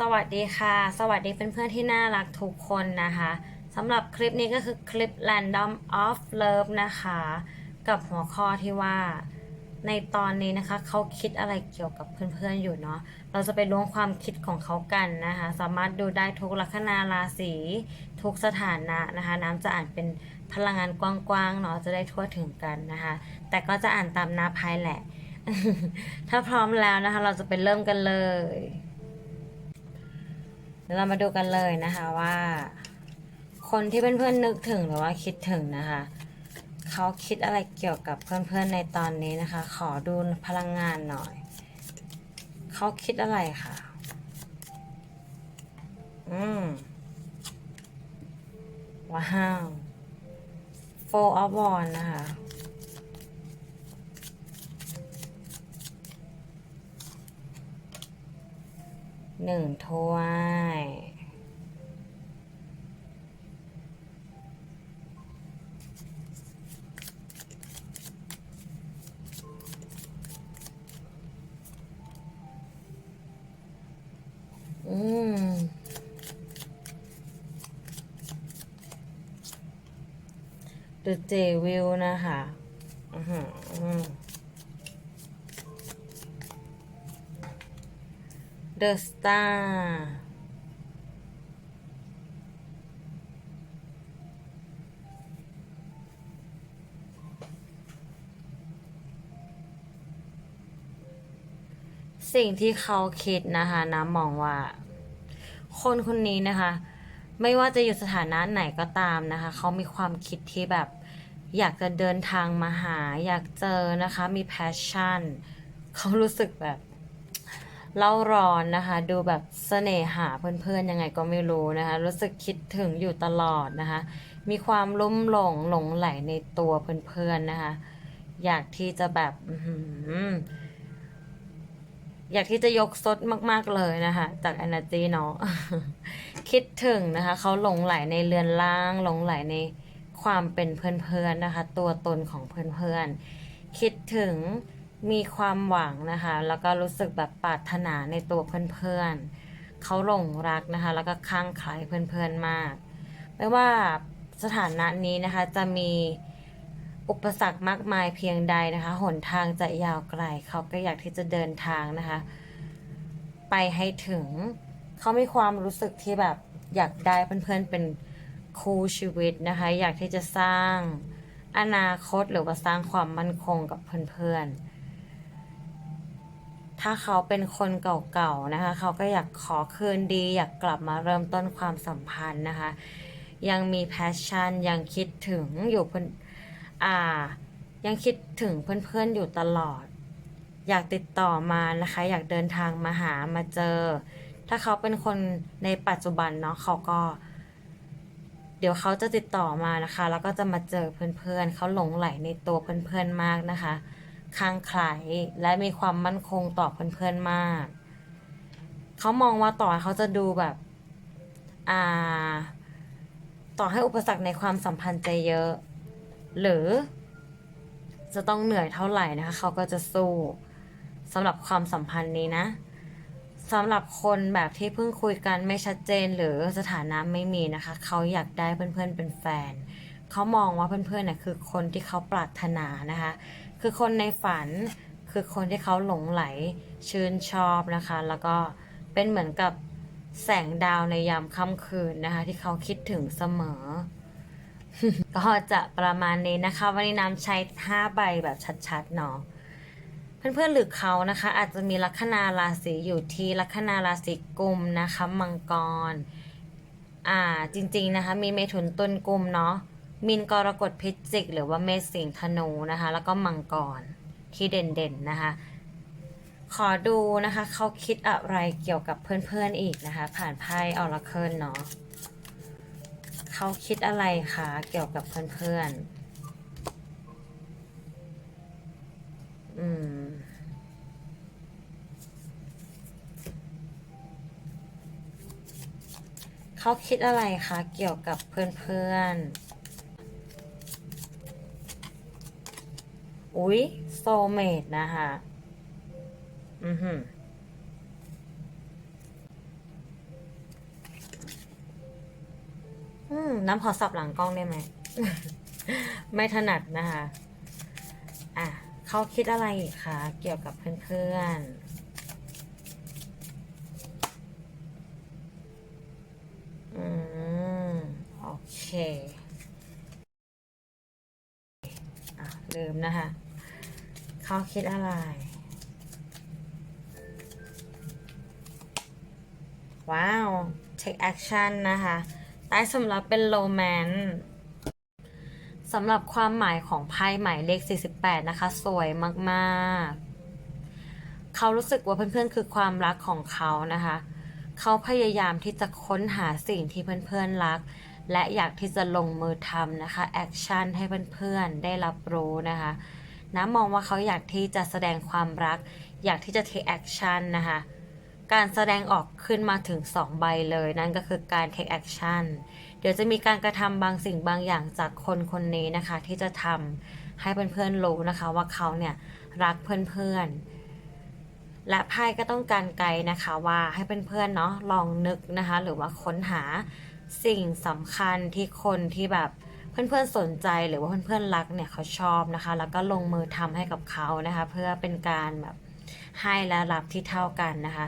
สวัสดีค่ะ สวัสดีเพื่อนๆที่น่ารักทุกคนนะคะสำหรับคลิปนี้ก็คือคลิป Random of Love นะคะ กับหัวข้อที่ว่าในตอนนี้นะคะเขาคิดอะไรเกี่ยวกับเพื่อนๆอยู่เนาะเราจะไปล้วงความคิดของเขากันนะคะ สามารถดูได้ทุกลัคนาราศีทุกสถานะนะคะ น้ำจะอ่านเป็นพลังงานกว้างๆเนาะจะได้ทั่วถึงกันนะคะ แต่ก็จะอ่านตามหน้าไพ่แหละ ถ้าพร้อมแล้วนะคะ เราจะไปเริ่มกันเลย เดี๋ยวเรามาดูกันเลยนะคะว่า คนที่เพื่อนๆนึกถึงหรือว่าคิดถึงนะคะเขาคิดอะไรเกี่ยวกับเพื่อนๆในตอนนี้นะคะ ขอดูพลังงานหน่อยเขาคิดอะไรคะอืม ว้าว four of wands นะคะ หนึ่งถ้วย อืม The J Will นะคะ อือหือ อืม The Star สิ่งที่เขาคิดนะคะน้ำมองว่า คนคนนี้นะคะ ไม่ว่าจะอยู่สถานะไหนก็ตามนะคะ เขามีความคิดที่แบบ อยากจะเดินทางมาหา อยากเจอนะคะ มีแพชชั่น เขารู้สึกแบบ เล่าร้อนนะคะ ดูแบบเสน่หาเพื่อนๆยังไงก็ไม่รู้นะคะ รู้สึกคิดถึงอยู่ตลอดนะคะ มีความลุ่มหลงหลงไหลในตัวเพื่อนๆนะคะ อยากที่จะแบบอยากที่จะยกซดมาก ๆ เลยนะคะ จาก energy เนาะคิดถึงนะคะ เขาหลงไหลในเรือนร่าง หลงไหลในความเป็นเพื่อนๆนะคะ ตัวตนของเพื่อนๆคิดถึง มีความหวังนะคะ แล้วก็รู้สึกแบบปรารถนาในตัวเพื่อนๆเขาหลงรักนะคะ แล้วก็คลั่งไคล้เพื่อนๆมาก ไม่ว่าสถานะนี้นะคะ จะมีอุปสรรคมากมายเพียงใดนะคะ หนทางจะยาวไกล เขาก็อยากที่จะเดินทางนะคะ ไปให้ถึง เขามีความรู้สึกที่แบบอยากได้เพื่อนๆเป็นคู่ชีวิตนะคะ อยากที่จะสร้างอนาคตหรือว่าสร้างความมั่นคงกับเพื่อนๆ ถ้าเขาเป็นคนเก่าๆนะคะ เขาก็อยากขอคืนดี อยากกลับมาเริ่มต้นความสัมพันธ์นะคะ ยังมีแพชชั่น ยังคิดถึงอยู่เพื่อนอ่า ยังคิดถึงเพื่อนๆอยู่ตลอด อยากติดต่อมานะคะ อยากเดินทางมาหามาเจอ ถ้าเขาเป็นคนในปัจจุบันเนาะเขาก็ เดี๋ยวเขาจะติดต่อมานะคะ แล้วก็จะมาเจอเพื่อนๆ เขาหลงไหลในตัวเพื่อนๆมากนะคะ คลั่งไคล้และมีความมั่นคงต่อเพื่อนๆมาก เขามองว่าต่อเขาจะดูแบบอ่าต่อให้อุปสรรคในความสัมพันธ์จะเยอะ หรือ จะต้องเหนื่อยเท่าไหร่นะคะ เขาก็จะสู้สำหรับความสัมพันธ์นี้นะสำหรับคนแบบที่เพิ่งคุยกันไม่ชัดเจนหรือสถานะไม่มีนะคะ เขาอยากได้เพื่อนๆเป็นแฟน เขามองว่าเพื่อนๆน่ะคือคนที่เขาปรารถนานะคะ คือคนในฝันคือคนที่เขาหลงไหลชื่นชอบนะคะ แล้วก็เป็นเหมือนกับแสงดาวในยามค่ำคืนนะคะ ที่เขาคิดถึงเสมอ ก็จะประมาณนี้นะคะ วันนี้น้ำใช้5ใบแบบชัดๆเนาะเพื่อนๆหรือเขานะคะ อาจจะมีลัคนาราศีอยู่ที่ลัคนาราศีกุมนะคะ มังกร อ่าจริง ๆนะคะ มีเมถุนตุลกุมเนาะ มินกรกฎพิจิก หรือว่าเมษสิงธนูนะคะ แล้วก็มังกรที่เด่นๆนะคะ ขอดูนะคะ เขาคิดอะไรเกี่ยวกับเพื่อนๆอีกนะคะ ผ่านไพ่ออราเคิลเนาะเขาคิดอะไรคะเกี่ยวกับเพื่อนๆ อืมเขาคิดอะไรคะเกี่ยวกับเพื่อนๆ อุ๊ยโซเมตนะคะ อือหือน้ำขอสับหลังกล้องได้ไหม ไม่ถนัดนะคะ อะเขาคิดอะไรคะเกี่ยวกับเพื่อนอืม โอเค อะลืมนะคะ เขาคิดอะไร ว้าว take action นะคะ ใต้สำหรับเป็น romance สำหรับความหมายของไพ่หมายเลข 48 นะคะ สวยมากๆ เขารู้สึกว่าเพื่อนๆ คือความรักของเขานะคะ เขาพยายามที่จะค้นหาสิ่งที่เพื่อนๆ รัก และอยากที่จะลงมือทำนะคะ แอคชั่นให้เพื่อนๆ ได้รับรู้นะคะ น้ำมองว่าเขาอยากที่จะแสดงความรัก อยากที่จะ take action นะคะ การแสดงออกขึ้นมาถึง 2 ใบเลย นั่นก็คือการ take action เดี๋ยวจะมีการกระทำบางสิ่งบางอย่างจากคนคนนี้นะคะ ที่จะทำให้เพื่อนๆรู้นะคะ ว่าเขาเนี่ยรักเพื่อนๆและไพ่ก็ต้องการไกด์นะคะว่าให้เพื่อนๆเนาะลองนึกนะคะ หรือว่าค้นหาสิ่งสำคัญที่คนที่แบบ เพื่อนๆสนใจหรือว่าเพื่อนๆรักเนี่ยเขาชอบนะคะ แล้วก็ลงมือทำให้กับเขานะคะ เพื่อเป็นการแบบให้และรับที่เท่ากันนะคะ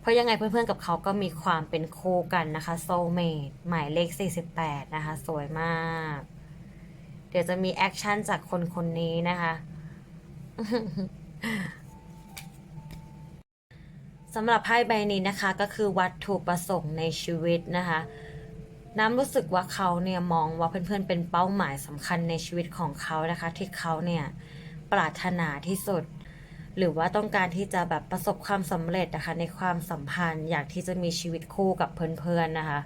เพราะยังไงเพื่อนๆกับเขาก็มีความเป็นคู่กันนะคะ soulmate หมายเลข 48 นะคะ สวยมาก เดี๋ยวจะมีแอคชั่นจากคนคนนี้นะคะสำหรับไพ่ใบนี้นะคะก็คือวัตถุประสงค์ในชีวิตนะคะ น้ำรู้สึกว่าเขาเนี่ยมองว่าเพื่อนๆเป็นเป้าหมายสำคัญในชีวิตของเขานะคะ ที่เขาเนี่ยปรารถนาที่สุด หรือว่าต้องการที่จะแบบประสบความสำเร็จนะคะในความสัมพันธ์ อยากที่จะมีชีวิตคู่กับเพื่อนๆนะคะ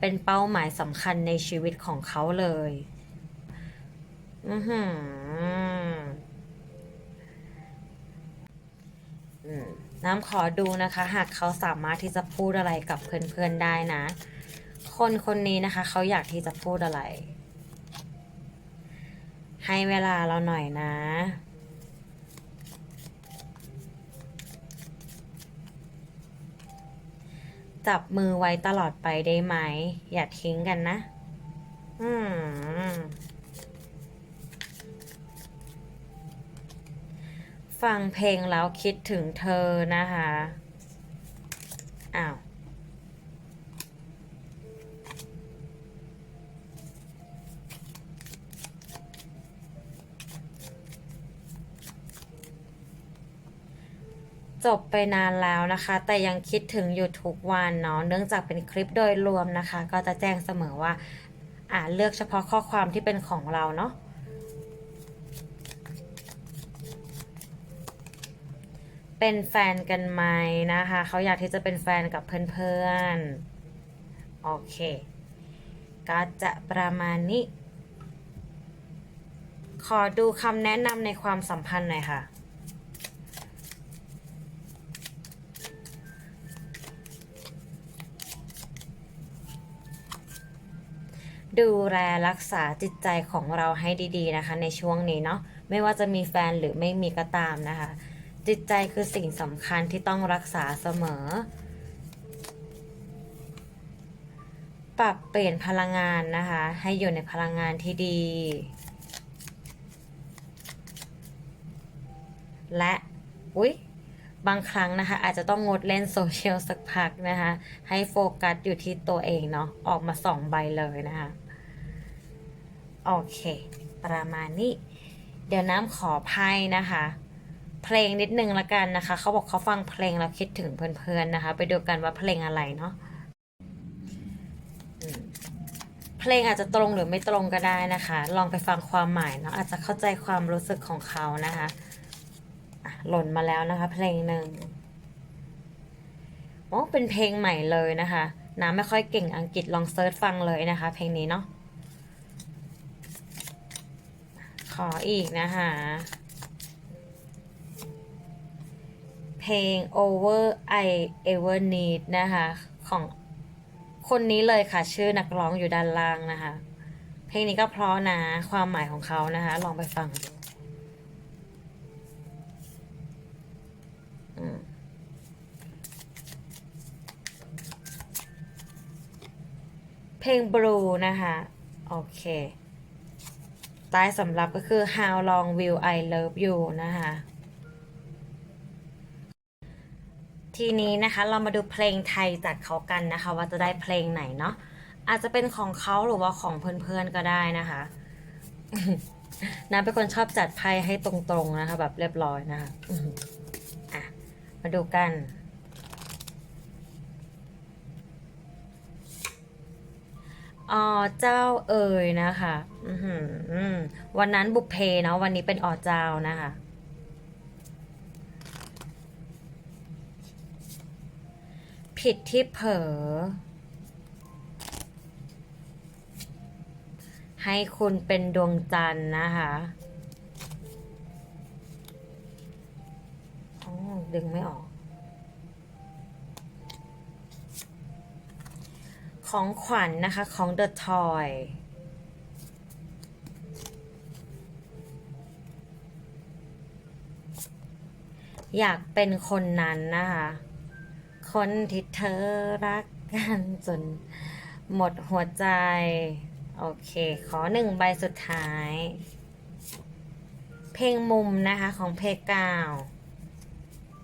เป็นเป้าหมายสำคัญในชีวิตของเขาเลย อือหืออืมน้ำขอดูนะคะ หากเขาสามารถที่จะพูดอะไรกับเพื่อนๆได้นะ คนคนนี้นะคะ เขาอยากที่จะพูดอะไร ให้เวลาเราหน่อยนะจับมือไว้ตลอดไปได้ไหม อย่าทิ้งกันนะ อืม ฟังเพลงแล้วคิดถึงเธอนะคะ อ้าว จบไปนานแล้วนะคะ แต่ยังคิดถึงอยู่ทุกวันเนาะเนื่องจากเป็นคลิปโดยรวมนะคะ ก็จะแจ้งเสมอว่าอ่าเลือกเฉพาะข้อความที่เป็นของเราเนาะเป็นแฟนกันไหมนะคะเขาอยากที่จะเป็นแฟนกับเพื่อนๆโอเค ก็จะประมาณนี้ ขอดูคำแนะนำในความสัมพันธ์หน่อยค่ะ ดูแลรักษาจิตใจของเราให้ดีๆนะคะ ในช่วงนี้เนาะไม่ว่าจะมีแฟนหรือไม่มีก็ตามนะคะ จิตใจคือสิ่งสำคัญที่ต้องรักษาเสมอ ปรับเปลี่ยนพลังงานนะคะ ให้อยู่ในพลังงานที่ดี และอุ๊ยบางครั้งนะคะ อาจจะต้องงดเล่นโซเชียลสักพักนะคะ ให้โฟกัสอยู่ที่ตัวเองเนาะออกมาสองใบเลยนะคะ โอเค ประมาณนี้ เดี๋ยวน้ำขอไพ่นะคะ เพลงนิดนึงละกันนะคะ เขาบอกเขาฟังเพลงแล้วคิดถึงเพื่อนๆนะคะ ไปดูกันว่าเพลงอะไรเนาะเพลงอาจจะตรงหรือไม่ตรงก็ได้นะคะ ลองไปฟังความหมายเนาะอาจจะเข้าใจความรู้สึกของเขานะคะอะหล่นมาแล้วนะคะ เพลงหนึ่งโอ้เป็นเพลงใหม่เลยนะคะ น้ำไม่ค่อยเก่งอังกฤษลองเซิร์ชฟังเลยนะคะ เพลงนี้เนาะ ขออีกนะคะ เพลง over I ever need นะคะ ของคนนี้เลยค่ะ ชื่อนักร้องอยู่ด้านล่างนะคะ เพลงนี้ก็เพราะนะ ความหมายของเขานะคะ ลองไปฟังดูเพลง Blue นะคะ โอเค ใต้สำรับก็คือ How Long Will I Love You นะคะทีนี้นะคะเรามาดูเพลงไทยจากเขากันนะคะ ว่าจะได้เพลงไหนเนาะอาจจะเป็นของเขาหรือว่าของเพื่อนๆก็ได้นะคะน้าเป็นคนชอบจัดไพ่ให้ตรงๆนะคะ แบบเรียบร้อยนะคะอะมาดูกัน อ๋อเจ้าเอ่ยนะคะอืมวันนั้นบุพเพเนาะวันนี้เป็นอ๋อเจ้านะคะผิดที่เผลอให้คุณเป็นดวงจันทร์นะคะอ๋อดึงไม่ออก ของขวัญนนะคะของ The Toy อยากเป็นคนนั้นนะคะ คนที่เธอรักกันจนหมดหัวใจ โอเค ขอหนึ่งใบสุดท้าย เพลงมุมนะคะของเพกาว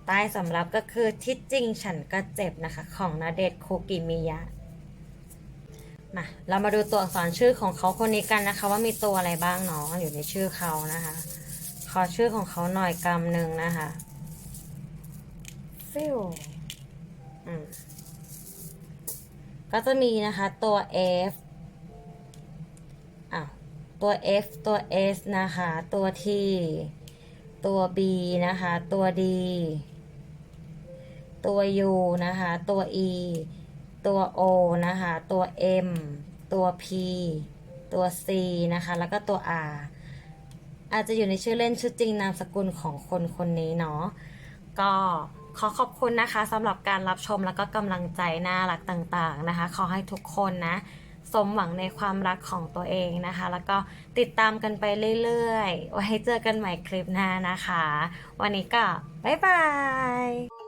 ใต้สำรับก็คือที่จริงฉันก็เจ็บนะคะ ของนาเดชคูกิมิยะ มาเรามาดูตัวอักษรชื่อของเขาคนนี้กันนะคะ ว่ามีตัวอะไรบ้างเนาะอยู่ในชื่อเขานะคะ ขอชื่อของเขาหน่อยกำหนึ่งนะคะฟิวอืมก็จะมีนะคะตัว F อะตัว F ตัว S นะคะ ตัว T ตัว B นะคะ ตัว D ตัว U นะคะ ตัว E ตัว O นะคะ ตัว M ตัว P ตัว C นะคะ แล้วก็ตัว R อาจจะอยู่ในชื่อเล่นชื่อจริงนามสกุลของคนคนนี้เนาะ ก็ขอขอบคุณนะคะสำหรับการรับชมแล้วก็กำลังใจน่ารักต่างๆนะคะ ขอให้ทุกคนนะ สมหวังในความรักของตัวเองนะคะ แล้วก็ติดตามกันไปเรื่อยๆ ไว้เจอกันใหม่คลิปหน้านะคะ วันนี้ก็บ๊ายบาย